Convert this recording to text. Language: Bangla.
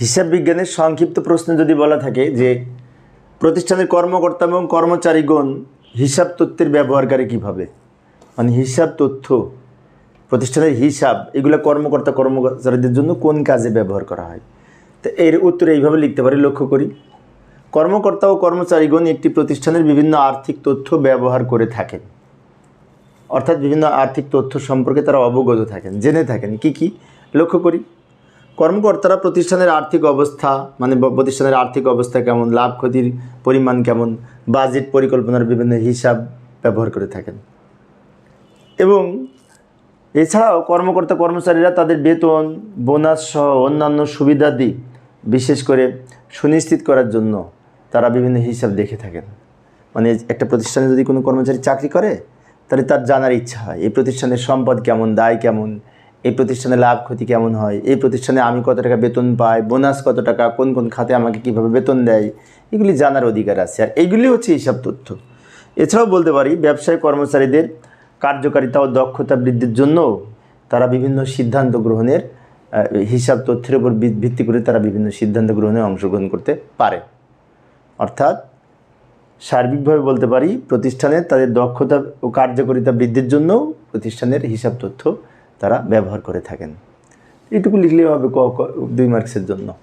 হিসাব বিজ্ঞানের সংক্ষিপ্ত প্রশ্ন যদি বলা থাকে যে প্রতিষ্ঠানের কর্মকর্তা এবং কর্মচারীগণ হিসাব তথ্যের ব্যবহারকারী কীভাবে? মানে হিসাব তথ্য, প্রতিষ্ঠানের হিসাব, এগুলো কর্মকর্তা, কর্মচারীদের জন্য কোন কাজে ব্যবহার করা হয়? তো এর উত্তরে এইভাবে লিখতে পারি, লক্ষ্য করি। কর্মকর্তা ও কর্মচারীগণ একটি প্রতিষ্ঠানের বিভিন্ন আর্থিক তথ্য ব্যবহার করে থাকেন। অর্থাৎ বিভিন্ন আর্থিক তথ্য সম্পর্কে তারা অবগত থাকেন, জেনে থাকেন। কি কি? লক্ষ্য করি। কর্মকর্তারা প্রতিষ্ঠানের আর্থিক অবস্থা মানে প্রতিষ্ঠানের আর্থিক অবস্থা কেমন, লাভ ক্ষতির পরিমাণ কেমন বাজেট পরিকল্পনার বিভিন্ন হিসাব ব্যবহার করে থাকেন। এবং এছাড়াও কর্মকর্তা কর্মচারীরা তাদের বেতন, বোনাস সহ অন্যান্য সুবিধাদি বিশেষ করে সুনিশ্চিত করার জন্য তারা বিভিন্ন হিসাব দেখে থাকেন। মানে একটা প্রতিষ্ঠানে যদি কোনো কর্মচারী চাকরি করে, তাহলে তার জানার ইচ্ছা হয়, এই প্রতিষ্ঠানের সম্পদ কেমন, দায় কেমন এই প্রতিষ্ঠানে লাভ ক্ষতি কেমন হয়? এই প্রতিষ্ঠানে আমি কত টাকা বেতন পাই? বোনাস কত টাকা? কোন কোন খাতে আমাকে কীভাবে বেতন দেয়? এগুলি জানার অধিকার আছে। আর এইগুলি হচ্ছে হিসাব তথ্য। এছাড়াও বলতে পারি, ব্যবসায় কর্মচারীদের কার্যকারিতা ও দক্ষতা বৃদ্ধির জন্য তারা বিভিন্ন সিদ্ধান্ত গ্রহণের হিসাব তথ্যের উপর ভিত্তি করে তারা বিভিন্ন সিদ্ধান্ত গ্রহণে অংশগ্রহণ করতে পারে। অর্থাৎ সার্বিকভাবে বলতে পারি প্রতিষ্ঠানের তাদের দক্ষতা ও কার্যকারিতা বৃদ্ধির জন্য প্রতিষ্ঠানের হিসাব তথ্য তারা ব্যবহার করে থাকেন। এটুকু লিখলেই হবে ক ক- দুই মার্কসের জন্য।